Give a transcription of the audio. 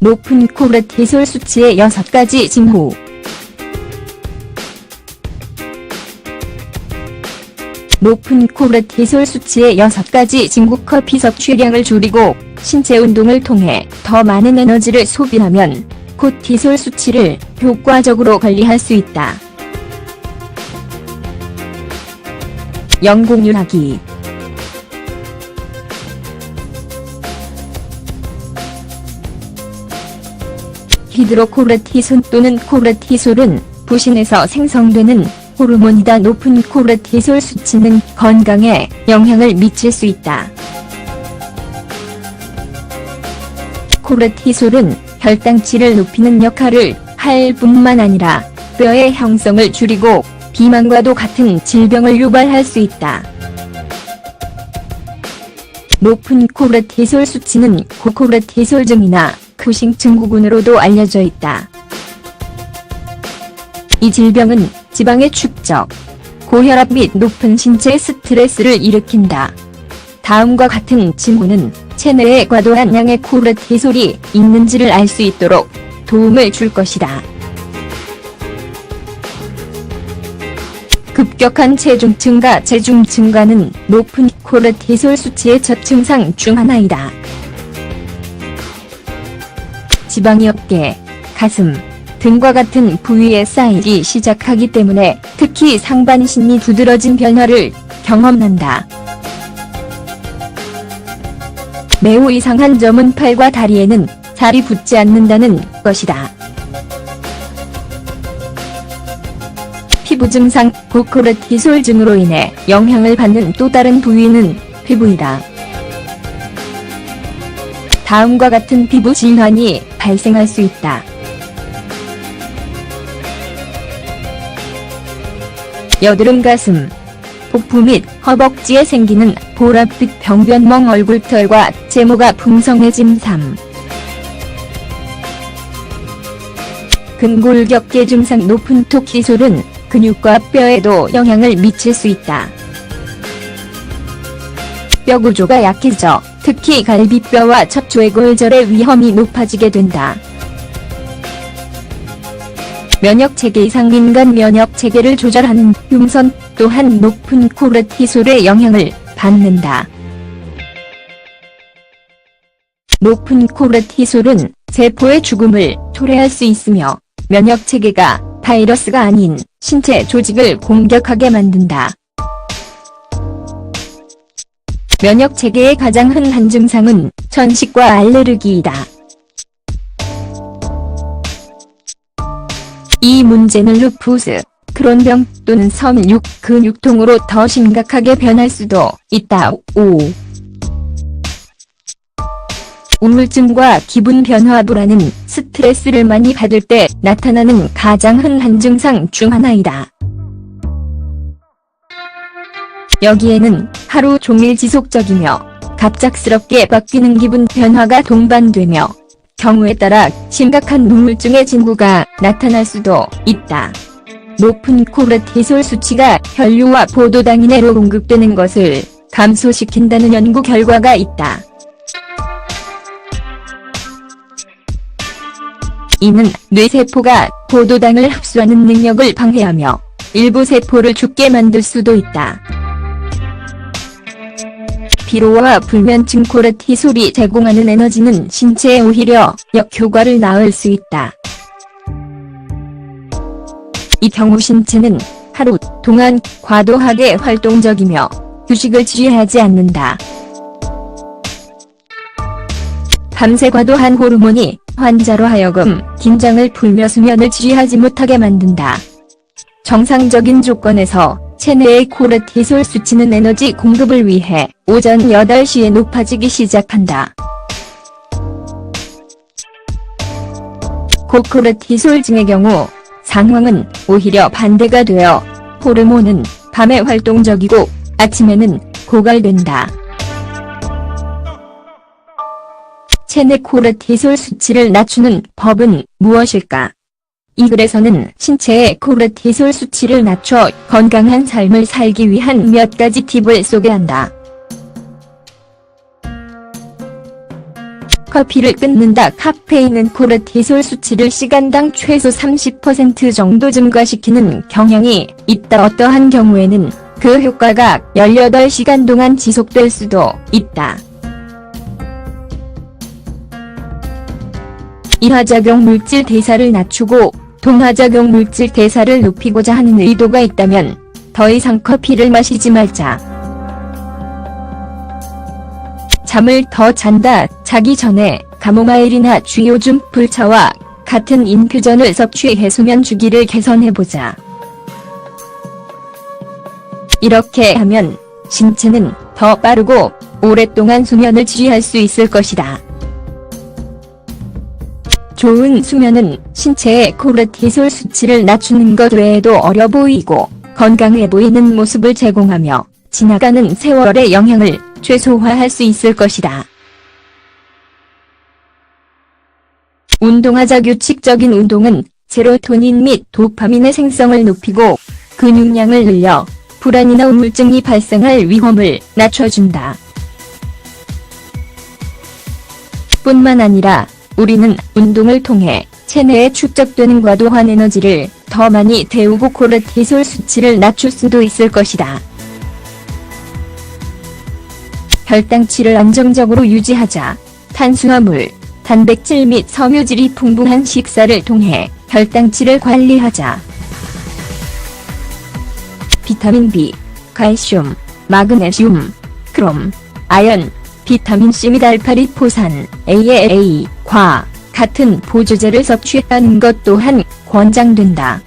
높은 코르티솔 수치의 6가지 징후. 높은 코르티솔 수치의 6가지 징후 커피 섭취량을 줄이고 신체 운동을 통해 더 많은 에너지를 소비하면 코티솔 수치를 효과적으로 관리할 수 있다. 영공유하기 히드로코르티손 또는 코르티솔은 부신에서 생성되는 호르몬이다. 높은 코르티솔 수치는 건강에 영향을 미칠 수 있다. 코르티솔은 혈당치를 높이는 역할을 할 뿐만 아니라 뼈의 형성을 줄이고 비만과도 같은 질병을 유발할 수 있다. 높은 코르티솔 수치는 고코르티솔증이나 쿠싱 증후군으로도 알려져 있다. 이 질병은 지방의 축적, 고혈압 및 높은 신체 스트레스를 일으킨다. 다음과 같은 징후는 체내에 과도한 양의 코르티솔이 있는지를 알 수 있도록 도움을 줄 것이다. 급격한 체중 증가 체중 증가는 높은 코르티솔 수치의 첫 증상 중 하나이다. 지방이 어깨, 가슴 등과 같은 부위에 쌓이기 시작하기 때문에 특히 상반신이 두드러진 변화를 경험한다. 매우 이상한 점은 팔과 다리에는 살이 붙지 않는다는 것이다. 피부 증상 고코르티솔 증으로 인해 영향을 받는 또 다른 부위는 피부이다. 다음과 같은 피부 질환이 발생할 수 있다. 여드름 가슴, 복부 및 허벅지에 생기는 보랏빛 병변멍 얼굴털과 제모가 풍성해짐 3. 근골격계 증상 높은 토키솔은 근육과 뼈에도 영향을 미칠 수 있다. 뼈 구조가 약해져 특히 갈비뼈와 척추의 골절의 위험이 높아지게 된다. 면역체계 이상 민간 면역체계를 조절하는 흉선 또한 높은 코르티솔의 영향을 받는다. 높은 코르티솔은 세포의 죽음을 초래할 수 있으며 면역체계가 바이러스가 아닌 신체 조직을 공격하게 만든다. 면역 체계의 가장 흔한 증상은 천식과 알레르기이다. 이 문제는 루푸스, 크론병 또는 섬유 근육통으로 더 심각하게 변할 수도 있다. 5. 우울증과 기분 변화 불안은 스트레스를 많이 받을 때 나타나는 가장 흔한 증상 중 하나이다. 여기에는 하루 종일 지속적이며 갑작스럽게 바뀌는 기분 변화가 동반되며 경우에 따라 심각한 우울증의 징후가 나타날 수도 있다. 높은 코르티솔 수치가 혈류와 포도당 이내로 공급되는 것을 감소시킨다는 연구 결과가 있다. 이는 뇌세포가 포도당을 흡수하는 능력을 방해하며 일부 세포를 죽게 만들 수도 있다. 피로와 불면증 코르티솔이 제공하는 에너지는 신체에 오히려 역효과를 낳을 수 있다. 이 경우 신체는 하루 동안 과도하게 활동적이며 휴식을 취하지 않는다. 밤새 과도한 호르몬이 환자로 하여금 긴장을 풀며 수면을 취하지 못하게 만든다. 정상적인 조건에서 체내의 코르티솔 수치는 에너지 공급을 위해 오전 8시에 높아지기 시작한다. 고코르티솔증의 경우 상황은 오히려 반대가 되어 호르몬은 밤에 활동적이고 아침에는 고갈된다. 체내 코르티솔 수치를 낮추는 법은 무엇일까? 이 글에서는 신체의 코르티솔 수치를 낮춰 건강한 삶을 살기 위한 몇 가지 팁을 소개한다. 커피를 끊는다. 카페인은 코르티솔 수치를 시간당 최소 30% 정도 증가시키는 경향이 있다. 어떠한 경우에는 그 효과가 18시간 동안 지속될 수도 있다. 이하작용 물질 대사를 낮추고 동하작용 물질 대사를 높이고자 하는 의도가 있다면 더 이상 커피를 마시지 말자. 잠을 더 잔다. 자기 전에 가모마일이나 쥐오줌 불차와 같은 인퓨전을 섭취해 수면 주기를 개선해보자. 이렇게 하면 신체는 더 빠르고 오랫동안 수면을 취할 수 있을 것이다. 좋은 수면은 신체의 코르티솔 수치를 낮추는 것 외에도 어려 보이고 건강해 보이는 모습을 제공하며 지나가는 세월의 영향을 최소화할 수 있을 것이다. 운동하자 규칙적인 운동은 세로토닌 및 도파민의 생성을 높이고 근육량을 늘려 불안이나 우울증이 발생할 위험을 낮춰준다. 뿐만 아니라 우리는 운동을 통해 체내에 축적되는 과도한 에너지를 더 많이 데우고 코르티솔 수치를 낮출 수도 있을 것이다. 혈당치를 안정적으로 유지하자. 탄수화물, 단백질 및 섬유질이 풍부한 식사를 통해 혈당치를 관리하자. 비타민 B, 칼슘, 마그네슘, 크롬, 아연, 비타민 C 및 알파리포산, AAA, 과 같은 보조제를 섭취하는 것 또한 권장된다.